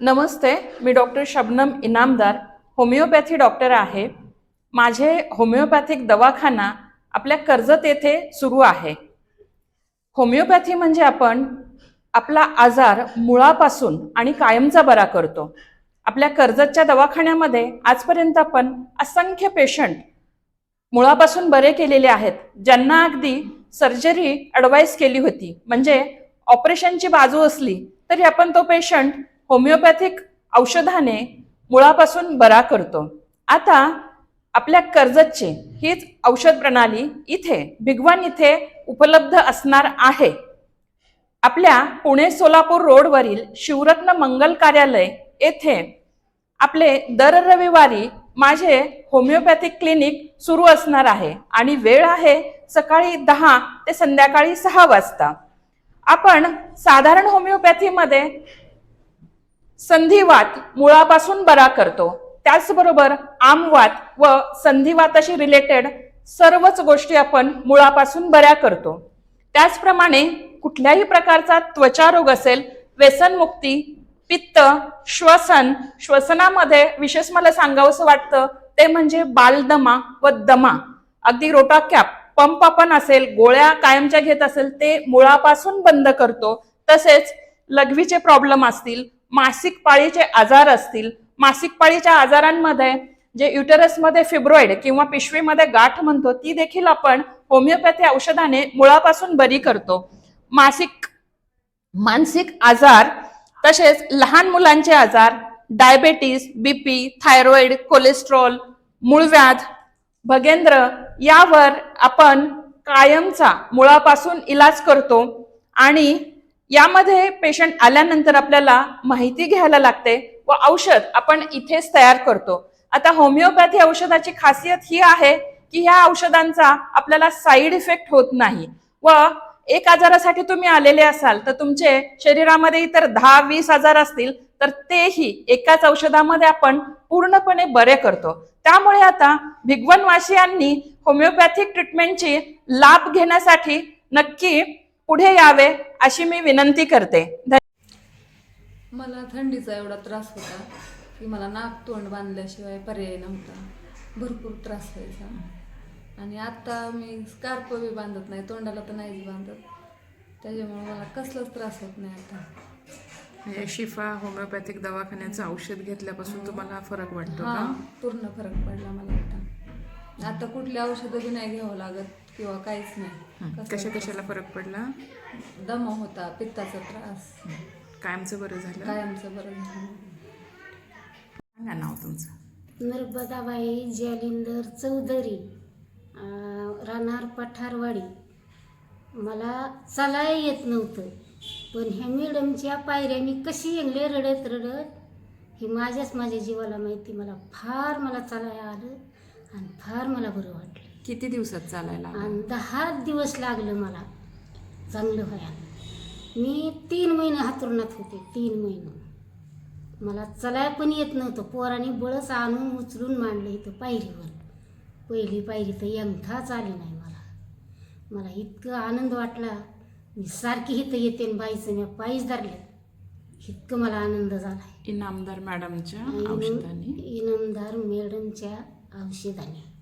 नमस्ते मी doctor Shabnam Inamdar homeopathy doctor आहे. माझे homeopathic दवाखाना आपल्या कर्जत येथे सुरू आहे. होमिओपॅथी म्हणजे आपण आपला आजार मुळापासून आणि कायमचा बरा करतो. आपल्या कर्जतच्या दवाखान्यामध्ये आजपर्यंत आपण असंख्य पेशंट मुळापासून बरे केलेले आहेत ज्यांना अगदी सर्जरी ॲडवाईस केली होती. म्हणजे ऑपरेशनची बाजू असली तरी आपण तो पेशंट होमिओपॅथिक औषधाने मुळापासून बरा करतो. आता आपल्या कर्जतची हीच औषध प्रणाली इथे भिगवण इथे उपलब्ध असणार आहे. आपल्या पुणे सोलापूर रोडवरील शिवरत्न मंगल कार्यालय येथे आपले दर रविवारी माझे होमिओपॅथिक क्लिनिक सुरू असणार आहे आणि वेळ आहे सकाळी दहा ते संध्याकाळी सहा वाजता. आपण साधारण होमिओपॅथीमध्ये संधिवात मुळापासून बरा करतो. त्याचबरोबर आमवात व संधिवाताशी रिलेटेड सर्वच गोष्टी आपण मुळापासून बऱ्या करतो. त्याचप्रमाणे कुठल्याही प्रकारचा त्वचा रोग असेल व्यसनमुक्ती पित्त श्वसन श्वसनामध्ये विशेष मला सांगावंसं वाटतं ते म्हणजे बालदमा व दमा. अगदी रोटा कॅप पंप आपण असेल गोळ्या कायमच्या घेत असेल ते मुळापासून बंद करतो. तसेच लघवीचे प्रॉब्लेम असतील मासिक पाळीचे आजार असतील मासिक पाळीच्या आजारांमध्ये जे युटरसमध्ये फिब्रॉइड किंवा पिशवीमध्ये गाठ म्हणतो ती देखील आपण होमिओपॅथी औषधाने मुळापासून बरी करतो. मासिक मानसिक आजार तसेच लहान मुलांचे आजार डायबेटीस बीपी थायरॉइड कोलेस्ट्रॉल मूळव्याध भगेंद्र यावर आपण कायमचा मुळापासून इलाज करतो आणि यामध्ये पेशंट आल्यानंतर आपल्याला माहिती घ्यायला लागते व औषध आपण इथेच तयार करतो. आता होमिओपॅथी औषधाची खासियत ही आहे की ह्या औषधांचा आपल्याला साईड इफेक्ट होत नाही व एक आजारासाठी तुम्ही आलेले असाल तर तुमचे शरीरामध्ये इतर दहा वीस आजार असतील तर तेही एकाच औषधामध्ये आपण पूर्णपणे बरे करतो. त्यामुळे आता भिगवनवासियांनी होमिओपॅथिक ट्रीटमेंटची लाभ घेण्यासाठी नक्की पुढे यावे अशी मी विनंती करते. मला थंडीचा एवढा त्रास होता की मला नाक तोंड बांधल्याशिवाय पर्याय नव्हता. भरपूर त्रास व्हायचा. आणि आत्ता मी स्कार्प बी बांधत नाही तोंडाला तर नाहीच बांधत. त्याच्यामुळे मला कसलाच त्रास होत नाही आता. म्हणजे शिफा होमिओपॅथिक दवाखान्याचं औषध घेतल्यापासून तुम्हाला फरक वाटतो का? पूर्ण फरक पडला मला आता. आता कुठली औषधं बी नाही घ्यावं लागत. किंवा काहीच नाही. कशा कशाला फरक पडला. दमा होता पित्ताचा त्रास. कायमचं बरं झालं? कायमचं बरं झालं. सांगा नाव तुमचं. नर्मदाबाई जालिंदर चौधरी राहणार पठारवाडी. मला चालायला येत नव्हतं पण ह्या मॅडमच्या पायऱ्या मी कशी येंगले रडत रडत हे माझ्याच माझ्या जीवाला माहिती मला फार मला चालायला आलं आणि फार मला बरं वाटलं. किती दिवसात चालायला? आणि दहा दिवस लागलं मला. चांगलं व्हायला मी तीन महिने हातरुणात होते तीन महिने. मला चलाय पण येत नव्हतं. पोराने बळच आणून उचलून मांडलं इथं पायरीवर. पहिली पायरी तर यंथाच आली नाही मला. मला इतकं आनंद वाटला. मी सारखी इथं येते बाईचं मी पायीच धरले. इतकं मला आनंद झाला इनामदार मॅडमच्या औषधाने? इनामदार मॅडमच्या औषधाने.